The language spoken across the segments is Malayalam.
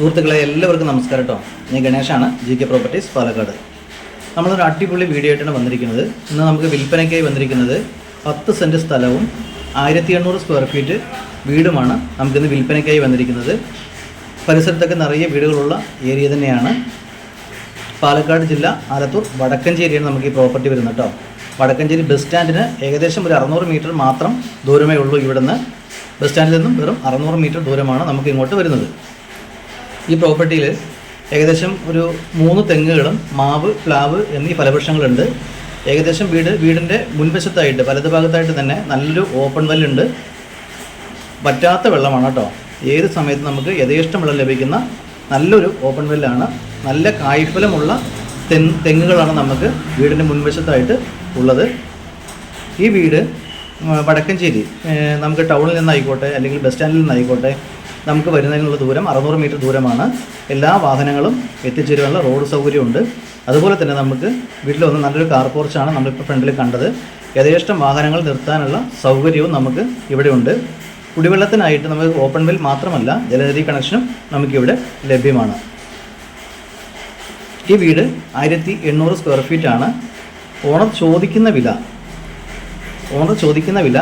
സുഹൃത്തുക്കളെ എല്ലാവർക്കും നമസ്കാരം കേട്ടോ ഞാൻ ഗണേഷാണ് ജി കെ പ്രോപ്പർട്ടീസ് പാലക്കാട്. നമ്മളൊരു അടിപൊളി വീഡിയോ ആയിട്ടാണ് വന്നിരിക്കുന്നത്. ഇന്ന് നമുക്ക് വിൽപ്പനയ്ക്കായി വന്നിരിക്കുന്നത് പത്ത് സെന്റ് സ്ഥലവും ആയിരത്തി എണ്ണൂറ് സ്ക്വയർ ഫീറ്റ് വീടുമാണ് നമുക്കിന്ന് വിൽപ്പനയ്ക്കായി വന്നിരിക്കുന്നത്. പരിസരത്തൊക്കെ നിറയെ വീടുകളുള്ള ഏരിയ തന്നെയാണ്. പാലക്കാട് ജില്ല ആലത്തൂർ വടക്കഞ്ചേരിയാണ് നമുക്ക് ഈ പ്രോപ്പർട്ടി വരുന്നത് കേട്ടോ വടക്കഞ്ചേരി ബസ് സ്റ്റാൻഡിന് ഏകദേശം ഒരു അറുന്നൂറ് മീറ്റർ മാത്രം ദൂരമേ ഉള്ളൂ ഇവിടുന്ന്. ബസ് സ്റ്റാൻഡിൽ നിന്നും വെറും അറുന്നൂറ് മീറ്റർ ദൂരമാണ് നമുക്ക് ഇങ്ങോട്ട് വരുന്നത്. ഈ പ്രോപ്പർട്ടിയിൽ ഏകദേശം ഒരു മൂന്ന് തെങ്ങുകളും മാവ് പ്ലാവ് എന്നീ ഫലവൃക്ഷങ്ങളുണ്ട്. ഏകദേശം വീട് വീടിന്റെ മുൻവശത്തായിട്ട് വലത് ഭാഗത്തായിട്ട് തന്നെ നല്ലൊരു ഓപ്പൺ വെല്ലുണ്ട് പറ്റാത്ത വെള്ളമാണ് കേട്ടോ. ഏത് സമയത്ത് നമുക്ക് യഥേഷ്ടം വെള്ളം ലഭിക്കുന്ന നല്ലൊരു ഓപ്പൺ വെല്ലാണ് നല്ല കായ്ഫലമുള്ള തെ തെങ്ങുകളാണ് നമുക്ക് വീടിന്റെ മുൻവശത്തായിട്ട് ഉള്ളത്. ഈ വീട് വടക്കഞ്ചേരി നമുക്ക് ടൗണിൽ നിന്നായിക്കോട്ടെ അല്ലെങ്കിൽ ബസ് സ്റ്റാൻഡിൽ നിന്നായിക്കോട്ടെ നമുക്ക് വരുന്നതിനുള്ള ദൂരം അറുന്നൂറ് മീറ്റർ ദൂരമാണ്. എല്ലാ വാഹനങ്ങളും എത്തിച്ചേരുവാനുള്ള റോഡ് സൗകര്യമുണ്ട്. അതുപോലെ തന്നെ നമുക്ക് വീട്ടിൽ വന്ന് നല്ലൊരു കാർ പോർച്ചാണ് നമ്മളിപ്പോൾ ഫ്രണ്ടിൽ കണ്ടത്. യഥേഷ്ടം വാഹനങ്ങൾ നിർത്താനുള്ള സൗകര്യവും നമുക്ക് ഇവിടെ ഉണ്ട് കുടിവെള്ളത്തിനായിട്ട് നമുക്ക് ഓപ്പൺ വെൽ മാത്രമല്ല ജലനിധി കണക്ഷനും നമുക്കിവിടെ ലഭ്യമാണ്. ഈ വീട് ആയിരത്തി എണ്ണൂറ് സ്ക്വയർ ഫീറ്റാണ് ഓണർ ചോദിക്കുന്ന വില ഓണർ ചോദിക്കുന്ന വില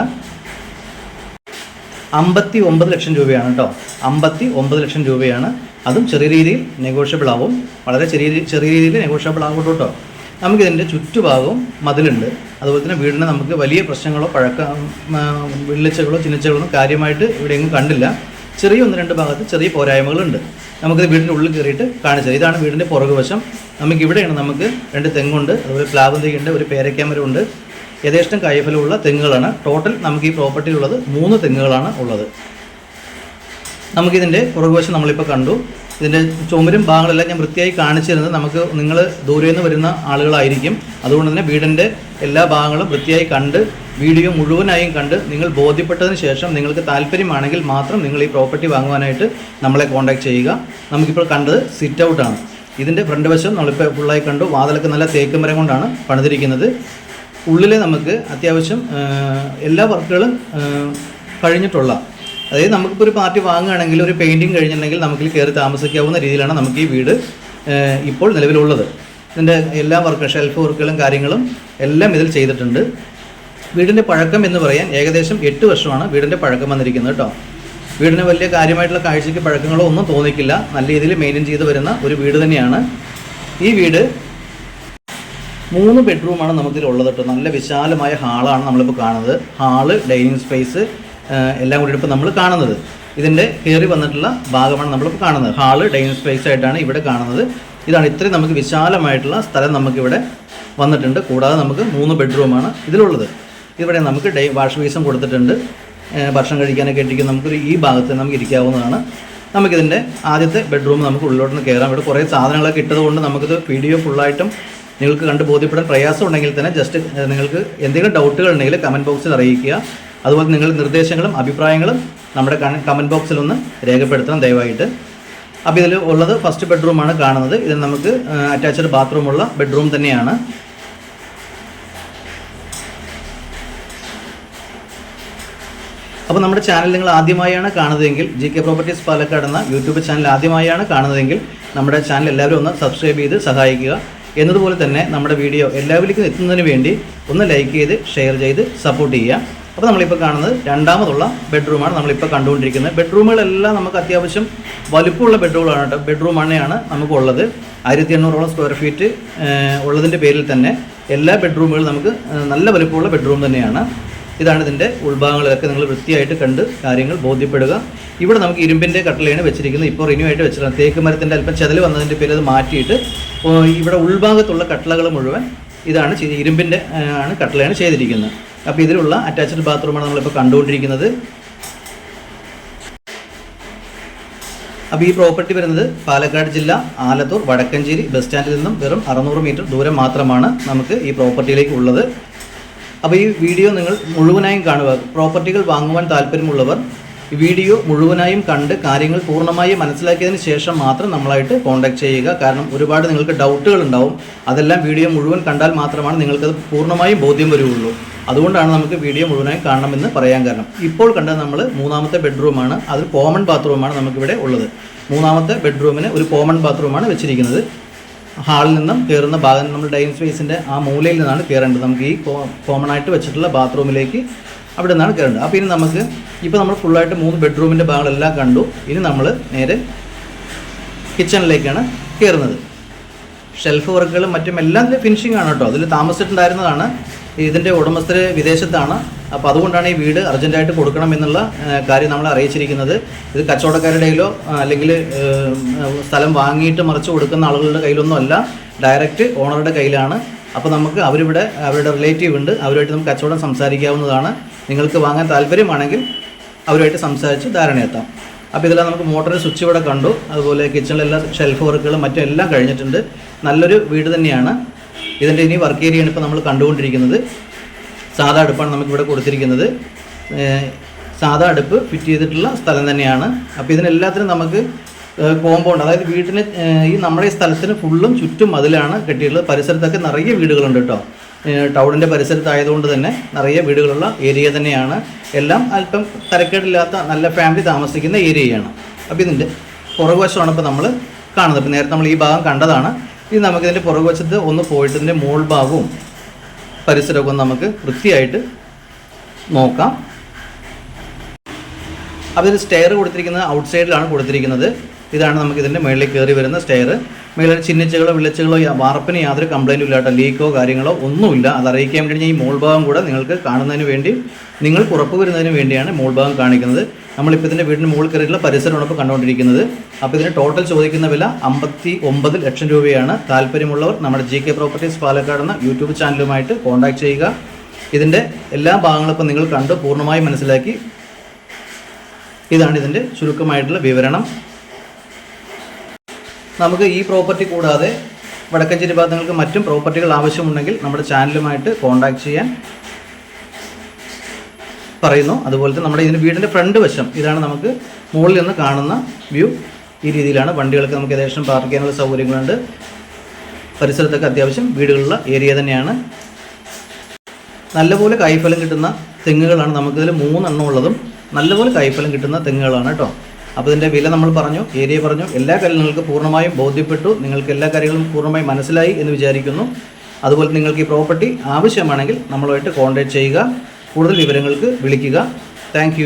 അമ്പത്തി ഒമ്പത് ലക്ഷം രൂപയാണ് കേട്ടോ അമ്പത്തി ഒമ്പത് ലക്ഷം രൂപയാണ്. അതും ചെറിയ രീതിയിൽ നെഗോഷ്യബിൾ ആവും. വളരെ ചെറിയ ചെറിയ രീതിയിൽ നെഗോഷ്യബിൾ ആകും കേട്ടോ നമുക്കിതിന്റെ ചുറ്റുഭാഗവും മതിലുണ്ട്. അതുപോലെ തന്നെ വീടിന് നമുക്ക് വലിയ പ്രശ്നങ്ങളോ പഴക്ക വെള്ളിച്ചകളോ ചിന്നച്ചകളോ ഒന്നും കാര്യമായിട്ട് ഇവിടെ എങ്ങും കണ്ടില്ല. ചെറിയ ഒന്ന് രണ്ട് ഭാഗത്ത് ചെറിയ പോരായ്മകളുണ്ട്. നമുക്കിത് വീടിന്റെ ഉള്ളിൽ കയറിയിട്ട് കാണിച്ചത് ഇതാണ് വീടിന്റെ പുറകുവശം. നമുക്ക് ഇവിടെയാണ് നമുക്ക് രണ്ട് തെങ്ങുണ്ട്. അതുപോലെ പ്ലാവ് ഒരു പേരക്കാമരമുണ്ട് യഥേഷ്ടം കൈഫലമുള്ള തെങ്ങുകളാണ്. ടോട്ടൽ നമുക്ക് ഈ പ്രോപ്പർട്ടിയിലുള്ളത് മൂന്ന് തെങ്ങുകളാണ് ഉള്ളത്. നമുക്കിതിന്റെ പുറകുവശം നമ്മളിപ്പോൾ കണ്ടു. ഇതിന്റെ ചുമരും ഭാഗങ്ങളെല്ലാം ഞാൻ വൃത്തിയായി കാണിച്ചിരുന്നത് നമുക്ക് നിങ്ങൾ ദൂരെ നിന്ന് വരുന്ന ആളുകളായിരിക്കും. അതുകൊണ്ട് തന്നെ വീടിന്റെ എല്ലാ ഭാഗങ്ങളും വൃത്തിയായി കണ്ട് വീഡിയോ മുഴുവനായും കണ്ട് നിങ്ങൾ ബോധ്യപ്പെട്ടതിന് ശേഷം നിങ്ങൾക്ക് താല്പര്യമാണെങ്കിൽ മാത്രം നിങ്ങൾ ഈ പ്രോപ്പർട്ടി വാങ്ങുവാനായിട്ട് നമ്മളെ കോൺടാക്ട് ചെയ്യുക. നമുക്കിപ്പോൾ കണ്ടത് സിറ്റ് ഔട്ടാണ് ഇതിന്റെ ഫ്രണ്ട് വശം നമ്മളിപ്പോൾ ഫുള്ളായി കണ്ടു. വാതിലൊക്കെ നല്ല തേക്ക് മരം കൊണ്ടാണ് പണിതിരിക്കുന്നത്. ഉള്ളിൽ നമുക്ക് അത്യാവശ്യം എല്ലാ വർക്കുകളും കഴിഞ്ഞിട്ടുള്ള. അതായത് നമുക്കിപ്പോൾ ഒരു പാർട്ടി വാങ്ങുകയാണെങ്കിൽ ഒരു പെയിന്റിങ് കഴിഞ്ഞിട്ടുണ്ടെങ്കിൽ നമുക്ക് കയറി താമസിക്കാവുന്ന രീതിയിലാണ് നമുക്ക് ഈ വീട് ഇപ്പോൾ നിലവിലുള്ളത്. ഇതിന്റെ എല്ലാ വർക്ക് ഷെൽഫ് വർക്കുകളും കാര്യങ്ങളും എല്ലാം ഇതിൽ ചെയ്തിട്ടുണ്ട്. വീടിന്റെ പഴക്കം എന്ന് പറയാൻ ഏകദേശം എട്ട് വർഷമാണ് വീടിന്റെ പഴക്കം വന്നിരിക്കുന്നത് കേട്ടോ. വീടിന് വലിയ കാര്യമായിട്ടുള്ള കാഴ്ചയ്ക്ക് പഴക്കങ്ങളോ ഒന്നും തോന്നിക്കില്ല. നല്ല രീതിയിൽ മെയിന്റെയിൻ ചെയ്ത് വരുന്ന ഒരു വീട് തന്നെയാണ്. ഈ വീട് മൂന്ന് ബെഡ്റൂമാണ് നമുക്കിതിൽ ഉള്ളത് കേട്ടോ നല്ല വിശാലമായ ഹാളാണ് നമ്മളിപ്പോൾ കാണുന്നത്. ഹാൾ ഡൈനിങ് സ്പേസ് എല്ലാം കൂടി ഇപ്പോൾ നമ്മൾ കാണുന്നത്. ഇതിന്റെ കയറി വന്നിട്ടുള്ള ഭാഗമാണ് നമ്മളിപ്പോൾ കാണുന്നത്. ഹാൾ ഡൈനിങ് സ്പേസ് ആയിട്ടാണ് ഇവിടെ കാണുന്നത്. ഇതാണ് ഇത്രയും നമുക്ക് വിശാലമായിട്ടുള്ള സ്ഥലം നമുക്കിവിടെ വന്നിട്ടുണ്ട്. കൂടാതെ നമുക്ക് മൂന്ന് ബെഡ്റൂമാണ് ഇതിലുള്ളത്. ഇവിടെ നമുക്ക് ഡൈ വാഷ് ബേസും കൊടുത്തിട്ടുണ്ട്. ഭക്ഷണം കഴിക്കാനൊക്കെ ഇട്ടിരിക്കുന്ന നമുക്കൊരു ഈ ഭാഗത്ത് നമുക്ക് ഇരിക്കാവുന്നതാണ്. നമുക്കിതിന്റെ ആദ്യത്തെ ബെഡ്റൂം നമുക്ക് ഉള്ളിലോട്ട് കയറാം ഇവിടെ കുറേ സാധനങ്ങളൊക്കെ ഇട്ടതുകൊണ്ട് നമുക്കിത് വീഡിയോ ഫുള്ളായിട്ടും നിങ്ങൾക്ക് കണ്ട് ബോധ്യപ്പെടാൻ പ്രയാസം ഉണ്ടെങ്കിൽ തന്നെ ജസ്റ്റ് നിങ്ങൾക്ക് എന്തെങ്കിലും ഡൗട്ടുകൾ ഉണ്ടെങ്കിൽ കമന്റ് ബോക്സിൽ അറിയിക്കുക. അതുപോലെ നിങ്ങൾ നിർദ്ദേശങ്ങളും അഭിപ്രായങ്ങളും നമ്മുടെ കമന്റ് ബോക്സിൽ ഒന്ന് രേഖപ്പെടുത്തണം ദയവായിട്ട്. അപ്പോൾ ഇതിൽ ഉള്ളത് ഫസ്റ്റ് ബെഡ്റൂമാണ് കാണുന്നത്. ഇതിൽ നമുക്ക് അറ്റാച്ച്ഡ് ബാത്റൂമുള്ള ബെഡ്റൂം തന്നെയാണ്. അപ്പോൾ നമ്മുടെ ചാനൽ നിങ്ങൾ ആദ്യമായാണ് കാണുന്നതെങ്കിൽ ജി കെ പ്രോപ്പർട്ടീസ് പാലക്കാട് എന്ന യൂട്യൂബ് ചാനൽ ആദ്യമായാണ് കാണുന്നതെങ്കിൽ നമ്മുടെ ചാനൽ എല്ലാവരും ഒന്ന് സബ്സ്ക്രൈബ് ചെയ്ത് സഹായിക്കുക. എന്നതുപോലെ തന്നെ നമ്മുടെ വീഡിയോ എല്ലാവരിലേക്കും എത്തുന്നതിന് വേണ്ടി ഒന്ന് ലൈക്ക് ചെയ്ത് ഷെയർ ചെയ്ത് സപ്പോർട്ട് ചെയ്യുക. അപ്പോൾ നമ്മളിപ്പോൾ കാണുന്നത് രണ്ടാമതുള്ള ബെഡ്റൂമാണ് നമ്മളിപ്പോൾ കണ്ടുകൊണ്ടിരിക്കുന്നത്. ബെഡ്റൂമുകളെല്ലാം നമുക്ക് അത്യാവശ്യം വലുപ്പമുള്ള ബെഡ്റൂമുകളാണ് കേട്ടോ. ബെഡ്റൂമാണെയാണ് നമുക്കുള്ളത്. ആയിരത്തി എണ്ണൂറോളം സ്ക്വയർ ഫീറ്റ് ഉള്ളതിന്റെ പേരിൽ തന്നെ എല്ലാ ബെഡ്റൂമുകളും നമുക്ക് നല്ല വലുപ്പമുള്ള ബെഡ്റൂം തന്നെയാണ്. ഇതാണ് ഇതിന്റെ ഉൾഭാഗങ്ങളിലൊക്കെ നിങ്ങൾ വൃത്തിയായിട്ട് കണ്ട് കാര്യങ്ങൾ ബോധ്യപ്പെടുക. ഇവിടെ നമുക്ക് ഇരുമ്പിന്റെ കട്ടളയാണ് വെച്ചിരിക്കുന്നത്. ഇപ്പോൾ റിന്യൂ ആയിട്ട് വെച്ചിട്ടുണ്ട് തേക്ക് മരത്തിന്റെ അല്പം ചെതൽ വന്നതിന്റെ പേര് അത് മാറ്റിയിട്ട് ഇവിടെ ഉൾഭാഗത്തുള്ള കട്ടളകൾ മുഴുവൻ ഇതാണ് ഇരുമ്പിന്റെ ആണ് കട്ടളയാണ് ചെയ്തിരിക്കുന്നത്. അപ്പോൾ ഇതിലുള്ള അറ്റാച്ച്ഡ് ബാത്റൂമാണ് നമ്മളിപ്പോൾ കണ്ടുകൊണ്ടിരിക്കുന്നത്. അപ്പോൾ ഈ പ്രോപ്പർട്ടി വരുന്നത് പാലക്കാട് ജില്ല ആലത്തൂർ വടക്കഞ്ചേരി ബസ് സ്റ്റാൻഡിൽ നിന്നും വെറും അറുന്നൂറ് മീറ്റർ ദൂരം മാത്രമാണ് നമുക്ക് ഈ പ്രോപ്പർട്ടിയിലേക്ക് ഉള്ളത്. അപ്പോൾ ഈ വീഡിയോ നിങ്ങൾ മുഴുവനായും കാണുക. പ്രോപ്പർട്ടികൾ വാങ്ങുവാൻ താല്പര്യമുള്ളവർ വീഡിയോ മുഴുവനായും കണ്ട് കാര്യങ്ങൾ പൂർണമായി മനസ്സിലാക്കിയതിന് ശേഷം മാത്രം നമ്മളായിട്ട് കോൺടാക്ട് ചെയ്യുക. കാരണം ഒരുപാട് നിങ്ങൾക്ക് ഡൗട്ടുകൾ ഉണ്ടാവും. അതെല്ലാം വീഡിയോ മുഴുവൻ കണ്ടാൽ മാത്രമാണ് നിങ്ങൾക്കത് പൂർണമായും ബോധ്യം വരുള്ളൂ. അതുകൊണ്ടാണ് നമുക്ക് വീഡിയോ മുഴുവനായി കാണണമെന്ന് പറയാൻ കാരണം. ഇപ്പോൾ കണ്ടത് നമ്മൾ മൂന്നാമത്തെ ബെഡ്റൂമാണ് അത് കോമൺ ബാത്റൂമാണ് നമുക്കിവിടെ ഉള്ളത്. മൂന്നാമത്തെ ബെഡ്റൂമിന് ഒരു കോമൺ ബാത്റൂമാണ് വെച്ചിരിക്കുന്നത്. ഹാളിൽ നിന്നും കയറുന്ന ഭാഗം നമ്മൾ ഡൈനിങ് സ്പേസിന്റെ ആ മൂലയിൽ നിന്നാണ് കയറേണ്ടത് നമുക്ക് ഈ കോമൺ ആയിട്ട് വെച്ചിട്ടുള്ള ബാത്റൂമിലേക്ക് അവിടെ നിന്നാണ് കയറേണ്ടത് അപ്പോൾ ഇനി നമുക്ക് ഇപ്പോൾ നമ്മൾ ഫുള്ളായിട്ട് മൂന്ന് ബെഡ്റൂമിന്റെ ഭാഗങ്ങളെല്ലാം കണ്ടു. ഇനി നമ്മൾ നേരെ കിച്ചണിലേക്കാണ് കയറുന്നത് ഷെൽഫ് വർക്കുകളും മറ്റും എല്ലാം ഫിനിഷിംഗ് ആണ് കേട്ടോ. അതിൽ താമസിച്ചിട്ടുണ്ടായിരുന്നതാണ് ഇതിന്റെ ഉടമസ്ഥർ വിദേശത്താണ്. അപ്പോൾ അതുകൊണ്ടാണ് ഈ വീട് അർജന്റായിട്ട് കൊടുക്കണം എന്നുള്ള കാര്യം നമ്മൾ അറിയിച്ചിരിക്കുന്നത്. ഇത് കച്ചവടക്കാരുടെയിലോ അല്ലെങ്കിൽ സ്ഥലം വാങ്ങിയിട്ട് മറിച്ച് കൊടുക്കുന്ന ആളുകളുടെ കയ്യിലൊന്നും അല്ല. ഡയറക്റ്റ് ഓണറുടെ കയ്യിലാണ്. അപ്പോൾ നമുക്ക് അവരിവിടെ അവരുടെ റിലേറ്റീവ് ഉണ്ട്. അവരുമായിട്ട് നമുക്ക് കച്ചവടം സംസാരിക്കാവുന്നതാണ്. നിങ്ങൾക്ക് വാങ്ങാൻ താല്പര്യമാണെങ്കിൽ അവരുമായിട്ട് സംസാരിച്ച് ധാരണയെത്താം അപ്പോൾ ഇതെല്ലാം നമുക്ക് മോട്ടറിൽ സ്വിച്ച് ഇവിടെ കണ്ടു. അതുപോലെ കിച്ചണിലെല്ലാം ഷെൽഫ് വർക്കുകളും മറ്റും എല്ലാം കഴിഞ്ഞിട്ടുണ്ട്. നല്ലൊരു വീട് തന്നെയാണ്. ഇതിന്റെ ഇനി വർക്ക് ഏരിയയാണ് ഇപ്പോൾ നമ്മൾ കണ്ടുകൊണ്ടിരിക്കുന്നത്. സാധാ അടുപ്പാണ് നമുക്കിവിടെ കൊടുത്തിരിക്കുന്നത്. സാധാ അടുപ്പ് ഫിറ്റ് ചെയ്തിട്ടുള്ള സ്ഥലം തന്നെയാണ്. അപ്പോൾ ഇതിനെല്ലാത്തിനും നമുക്ക് കോമ്പൗണ്ട് അതായത് വീട്ടിന് ഈ നമ്മുടെ സ്ഥലത്തിന് ഫുള്ളും ചുറ്റും മതിലാണ് കെട്ടിയിട്ടുള്ളത്. പരിസരത്തൊക്കെ നിറയെ വീടുകളുണ്ട് കേട്ടോ. ടൗണിന്റെ പരിസരത്തായതുകൊണ്ട് തന്നെ നിറയെ വീടുകളുള്ള ഏരിയ തന്നെയാണ്. എല്ലാം അല്പം തരക്കേടില്ലാത്ത നല്ല ഫാമിലി താമസിക്കുന്ന ഏരിയയാണ് അപ്പോൾ ഇതിന്റെ പുറകുവശമാണ് ഇപ്പോൾ നമ്മൾ കാണുന്നത്. ഇപ്പോൾ നേരത്തെ നമ്മൾ ഈ ഭാഗം കണ്ടതാണ്. ഇനി നമുക്കിതിന്റെ പുറകുവശത്ത് ഒന്ന് പോയിട്ട് ഇതിന്റെ മോൾ ഭാഗവും പരിസരമൊക്കെ നമുക്ക് വൃത്തിയായിട്ട് നോക്കാം. അപ്പോൾ ഇതിൽ സ്റ്റെയർ കൊടുത്തിരിക്കുന്നത് ഔട്ട് സൈഡിലാണ് കൊടുത്തിരിക്കുന്നത്. ഇതാണ് നമുക്ക് ഇതിന്റെ മുകളിൽ കയറി വരുന്ന സ്റ്റെയർ മുകളിൽ ചിഹ്നിച്ചകളോ വിളിച്ചകളോ വാർപ്പിന് യാതൊരു കംപ്ലൈന്റും ഇല്ലാട്ടോ. ലീക്കോ കാര്യങ്ങളോ ഒന്നുമില്ല. അത് അറിയിക്കാൻ വേണ്ടി ഈ മോൾ ഭാഗം കൂടെ നിങ്ങൾക്ക് കാണുന്നതിന് വേണ്ടി നിങ്ങൾക്ക് ഉറപ്പ് വരുന്നതിന് വേണ്ടിയാണ് മോൾ ഭാഗം കാണിക്കുന്നത്. നമ്മളിപ്പോൾ ഇതിന്റെ വീടിന് മുകളിൽ കയറിയിട്ടുള്ള പരിസരമാണ് ഇപ്പോൾ കണ്ടുകൊണ്ടിരിക്കുന്നത്. അപ്പോൾ ഇതിന് ടോട്ടൽ ചോദിക്കുന്ന വില അമ്പത്തി ഒമ്പത് ലക്ഷം രൂപയാണ്. താല്പര്യമുള്ളവർ നമ്മുടെ ജി കെ പ്രോപ്പർട്ടീസ് പാലക്കാട് എന്ന യൂട്യൂബ് ചാനലുമായിട്ട് കോൺടാക്ട് ചെയ്യുക. ഇതിന്റെ എല്ലാ ഭാഗങ്ങളും ഇപ്പോൾ നിങ്ങൾ കണ്ട് പൂർണമായി മനസ്സിലാക്കി. ഇതാണ് ഇതിന്റെ ചുരുക്കമായിട്ടുള്ള വിവരണം. നമുക്ക് ഈ പ്രോപ്പർട്ടി കൂടാതെ വടക്കഞ്ചേരി ഭാഗത്ത് നിങ്ങൾക്ക് മറ്റും പ്രോപ്പർട്ടികൾ ആവശ്യമുണ്ടെങ്കിൽ നമ്മുടെ ചാനലുമായിട്ട് കോൺടാക്ട് ചെയ്യാൻ പറയുന്നു. അതുപോലെ തന്നെ നമ്മുടെ ഇതിന്റെ വീടിന്റെ ഫ്രണ്ട് വശം ഇതാണ് നമുക്ക് മുകളിൽ നിന്ന് കാണുന്ന വ്യൂ ഈ രീതിയിലാണ് വണ്ടികൾക്ക് നമുക്ക് ഏകദേശം പാർക്ക് ചെയ്യാനുള്ള സൗകര്യങ്ങളുണ്ട്. പരിസരത്തൊക്കെ അത്യാവശ്യം വീടുകളുള്ള ഏരിയ തന്നെയാണ്. നല്ലപോലെ കായ്ഫലം കിട്ടുന്ന തെങ്ങുകളാണ് നമുക്കിതിൽ മൂന്നെണ്ണം ഉള്ളതും നല്ലപോലെ കായ്ഫലം കിട്ടുന്ന തെങ്ങുകളാണ് കേട്ടോ. അപ്പോൾ ഇതിന്റെ വില നമ്മൾ പറഞ്ഞു ഏരിയ പറഞ്ഞു. എല്ലാ കാര്യങ്ങളും നിങ്ങൾക്ക് പൂർണമായും ബോധ്യപ്പെട്ടു. നിങ്ങൾക്ക് എല്ലാ കാര്യങ്ങളും പൂർണമായി മനസ്സിലായി എന്ന് വിചാരിക്കുന്നു. അതുപോലെ നിങ്ങൾക്ക് ഈ പ്രോപ്പർട്ടി ആവശ്യമാണെങ്കിൽ നമ്മളുമായിട്ട് കോൺടാക്ട് ചെയ്യുക. കൂടുതൽ വിവരങ്ങൾക്ക് വിളിക്കുക. താങ്ക്